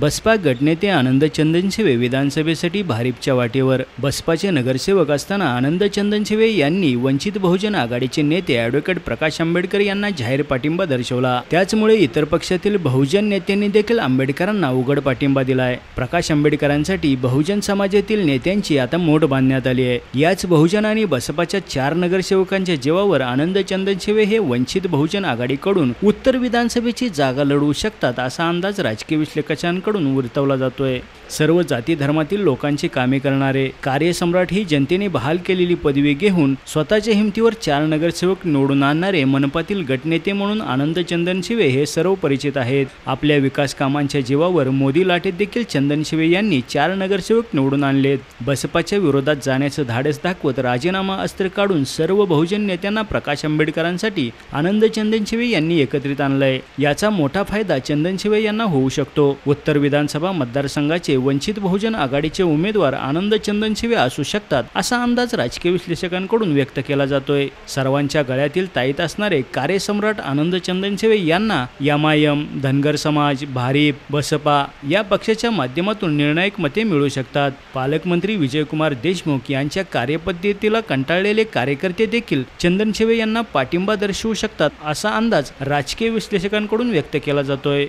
बसपा गटनेते आनंदचंदनशिवे विधानसभेसाठी भारिपच्या वाटेवर. बसपाचे नगरसेवक असताना आनंदचंदनशिवे यांनी वंचित बहुजन आघाडीचे नेते ॲडव्होकेट प्रकाश आंबेडकर यांना जाहीर पाठिंबा दर्शवला. त्याचमुळे इतर पक्षातील बहुजन नेत्यांनी देखील आंबेडकरांना उघड पाठिंबा दिलाय. प्रकाश आंबेडकरांसाठी बहुजन समाजातील नेत्यांची आता मोठ बांधण्यात आली आहे. याच बहुजन आणि बसपाच्या चार नगरसेवकांच्या जीवावर आनंदचंदनशिवे हे वंचित बहुजन आघाडीकडून उत्तर विधानसभेची जागा लढवू शकतात असा अंदाज राजकीय विश्लेषकांकडून वर्तवला जातोय. सर्व जाती धर्मातील लोकांची कामे करणारे कार्यसम्राट ही जनतेने बहाल केलेली पदवी घेऊन स्वतःच्या हिमतीवर चार नगरसेवक निवडून आणणारे मनपातील गटनेते म्हणून आनंद चंदन शिवे हे सर्व परिचित आहेत. आपल्या विकास कामांच्या जीवावर मोदी लाटेत देखील चंदन शिवे यांनी चार नगरसेवक निवडून आणलेत. बसपाच्या विरोधात जाण्याचं धाडस दाखवत राजीनामा अस्त्र काढून सर्व बहुजन नेत्यांना प्रकाश आंबेडकरांसाठी आनंद चंदन शिवे यांनी एकत्रित आणलंय. याचा मोठा फायदा चंदन शिवे यांना होऊ शकतो. उत्तर विधानसभा मतदारसंघाचे वंचित बहुजन आघाडीचे उमेदवार आनंद चंदनशिवे असू शकतात असा अंदाज राजकीय विश्लेषकांकडून व्यक्त केला जातोय. सर्वांच्या गळ्यातील ताईत असणारे कार्यसम्राट आनंद चंदनशिवे यांना यमायम धनगर समाज भारीप बसपा या पक्षाच्या माध्यमातून निर्णायक मते मिळू शकतात. पालकमंत्री विजयकुमार देशमुख यांच्या कार्यपद्धतीला कंटाळलेले कार्यकर्ते देखील चंदनशिवे यांना पाठिंबा दर्शवू शकतात असा अंदाज राजकीय विश्लेषकांकडून व्यक्त केला जातोय.